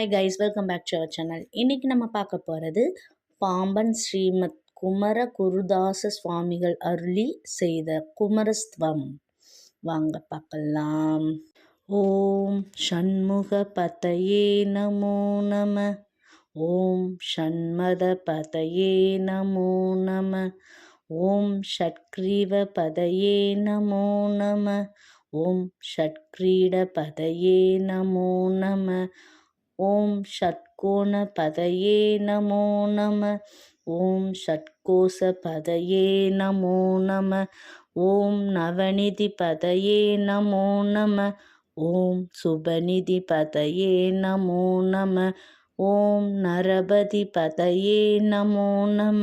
Hi guys welcome back to our channel இன்றைக்கி நம்ம பார்க்க போகிறது பாம்பன் ஸ்ரீமத் குமர குருதாச சுவாமிகள் அருளி செய்த குமரஸ்துவம். வாங்க பார்க்கலாம். ஓம் ஷண்முக பதையே நமோ நம. ஓம் ஷண்மத பதையே நமோ நம. ஓம் ஷட்கிரீவ பதையே நமோ நம. ஓம் ஷட்கிரீட பதையே நமோ நம. ஓம் ஷட்கோண பதையே நமோ நம. ஓம் ஷட்கோச பதையே நமோ நம. ஓம் நவநிதி பதையே நமோ நம. ஓம் சுபநிதி பதையே நமோ நம. ஓம் நரபதி பதையே நமோ நம.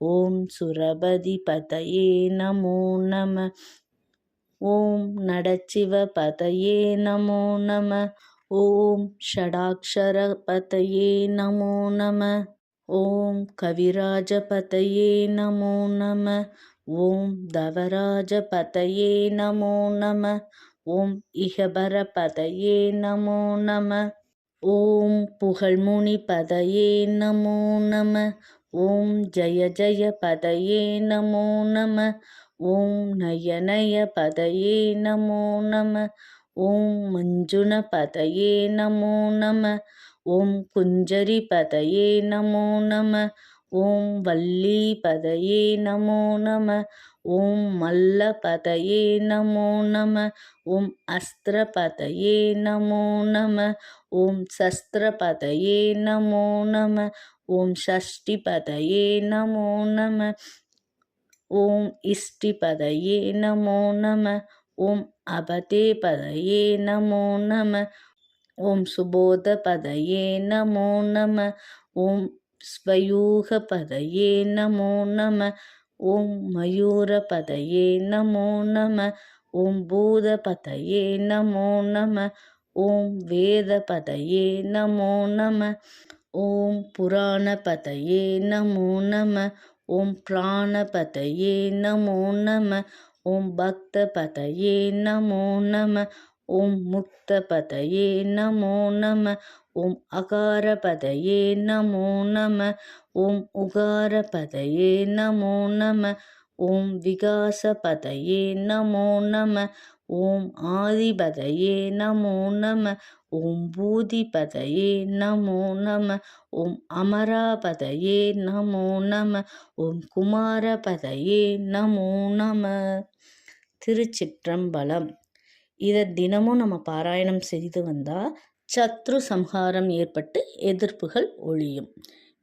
ஓம் சுரபதி பதையே நமோ நம. ஓம் நடச்சிவ பதையே நமோ நம. ஓம் ஷடாக்ஷரபதயே நமோ நம. ஓம் கவிராஜபதயே நமோ நம. ஓம் தவராஜபதயே நமோ நம. ஓம் இகபரபதயே நமோ நம. ஓம் புகழ்முனி பதையே நமோ நம. ஓம் ஜய ஜய பதையே நமோ நம. ஓம் நயனய பதையே நமோ நம. ஓம் மஞ்சுனபதயே நமோ நம. ஓம் குஞ்சரி பதையே நமோ நம. ஓம் வள்ளி பதையே நமோ நம. ஓம் மல்ல பதையே நமோ நம. ஓம் அஸ்திர பதையே நமோ நம. ஓம் சஸ்திர பதையே நமோ நம. ஓம் ஷஷ்டி பதையே நமோ நம. ஓம் இஷ்டி பதையே நமோ நம. ஓம் அபதே பதயே நமோ நம. ஓம் சுபோத பதயே நமோ நம. ஓம் ஸ்வயூக பதயே நமோ நம. ஓம் மயூர பதயே நமோ நம. ஓம் பூத பதயே நமோ நம. ஓம் வேத பதயே நமோ நம. ஓம் புராண பதயே நமோ நம. ஓம் பிராண பதயே நமோ நம. ஓம் பக்த பதையே நமோ நம. ஓம் முக்த பதையே நமோ நம. ஓம் அகார பதையே நமோ நம. ஓம் உகார பதையே நமோ நம. ஓம் விகாச பதையே நமோ நம. ஓம் ஆதிபதையே நமோ நம. ஓம் பூதிபதையே நமோ நம. ஓம் அமராபதையே நமோ நம. ஓம் குமாரபதையே நமோ நம. திருச்சிற்றம்பலம். இதை தினமும் நம்ம பாராயணம் செய்து வந்தால் சத்ரு சம்ஹாரம் ஏற்பட்டு எதிர்ப்புகள் ஒழியும்.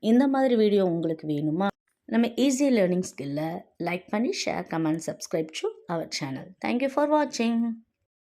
இந்த மாதிரி வீடியோ உங்களுக்கு வேணுமா? நம்ம ஈஸி லேர்னிங் ஸ்கில்லை லைக் பண்ணி share comment subscribe to our channel thank you for வாட்சிங்